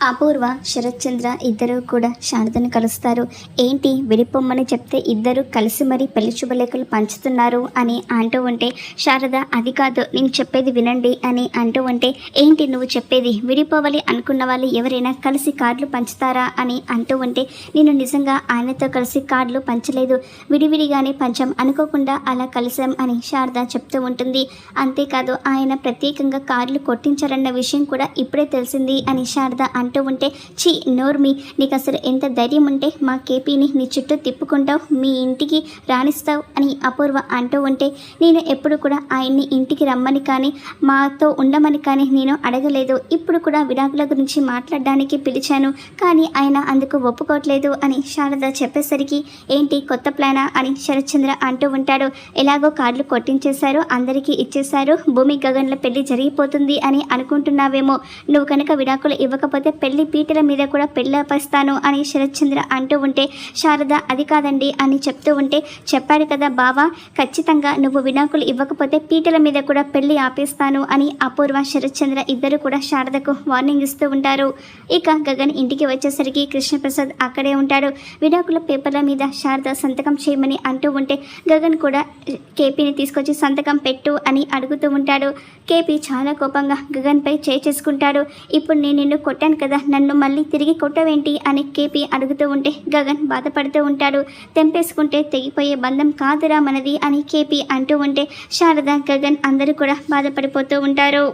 అపూర్వ శరత్చంద్ర ఇద్దరు కూడా శారదను కలుస్తారు. ఏంటి విడిపోమ్మని చెప్తే ఇద్దరు కలిసి మరీ పెళ్ళి శుభలేఖలు పంచుతున్నారు అని అంటూ ఉంటే శారద అది కాదు నేను చెప్పేది వినండి అని అంటూ ఉంటే ఏంటి నువ్వు చెప్పేది విడిపోవాలి అనుకున్న వాళ్ళు ఎవరైనా కలిసి కార్డులు పంచుతారా అని అంటూ ఉంటే నేను నిజంగా ఆయనతో కలిసి కార్డులు పంచలేదు. విడివిడిగానే పంచాం అనుకోకుండా అలా కలిసాం అని శారద చెప్తూ ఉంటుంది. అంతేకాదు ఆయన ప్రత్యేకంగా కార్డులు కొట్టించారన్న విషయం కూడా ఇప్పుడే తెలిసింది అని శారద అంటూ ఉంటే చీ నోర్మి నీకు అసలు ఎంత ధైర్యం ఉంటే మా కేపీని నీ చుట్టూ తిప్పుకుంటావు మీ ఇంటికి రాణిస్తావు అని అపూర్వ అంటూ ఉంటే నేను ఎప్పుడు కూడా ఆయన్ని ఇంటికి రమ్మని కానీ మాతో ఉండమని కానీ నేను అడగలేదు. ఇప్పుడు కూడా విడాకుల గురించి మాట్లాడడానికి పిలిచాను కానీ ఆయన అందుకు ఒప్పుకోవట్లేదు అని శారద చెప్పేసరికి ఏంటి కొత్త ప్లానా? అని శరత్చంద్ర అంటూ ఉంటాడు. ఎలాగో కార్డులు కొట్టించేశారు అందరికీ ఇచ్చేశారు భూమి గగన్ల పెళ్ళి జరిగిపోతుంది అని అనుకుంటున్నావేమో. నువ్వు కనుక విడాకులు ఇవ్వకపోతే పెళ్ళి పీటల మీద కూడా పెళ్ళపస్తాను అని శరత్చంద్ర అంటూ ఉంటే శారద అది కాదండి అని చెప్తూ ఉంటే చెప్పాడు కదా బావా ఖచ్చితంగా నువ్వు వినాకులు ఇవ్వకపోతే పీటల మీద కూడా పెళ్ళి ఆపేస్తాను అని అపూర్వ శరత్చంద్ర ఇద్దరు కూడా శారదకు వార్నింగ్ ఇస్తూ ఉంటారు. ఇక గగన్ ఇంటికి వచ్చేసరికి కృష్ణప్రసాద్ అక్కడే ఉంటాడు. విడాకుల పేపర్ల మీద శారద సంతకం చేయమని అంటూ ఉంటే గగన్ కూడా కేపీని తీసుకొచ్చి సంతకం పెట్టు అని అడుగుతూ ఉంటాడు. కేపీ చాలా కోపంగా గగన్పై చేసుకుంటాడు. ఇప్పుడు నేను నిన్ను కొట్టాను కదా? నన్ను మళ్ళీ తిరిగి కొట్టవేంటి? అని కేపీ అడుగుతూ ఉంటే గగన్ బాధపడుతూ ఉంటాడు. తెంపేసుకుంటే తెగిపోయే బంధం కాదురా మనది అని కేపీ అంటూ ఉంటే శారద గగన్ అందరూ కూడా బాధపడిపోతూ ఉంటారు.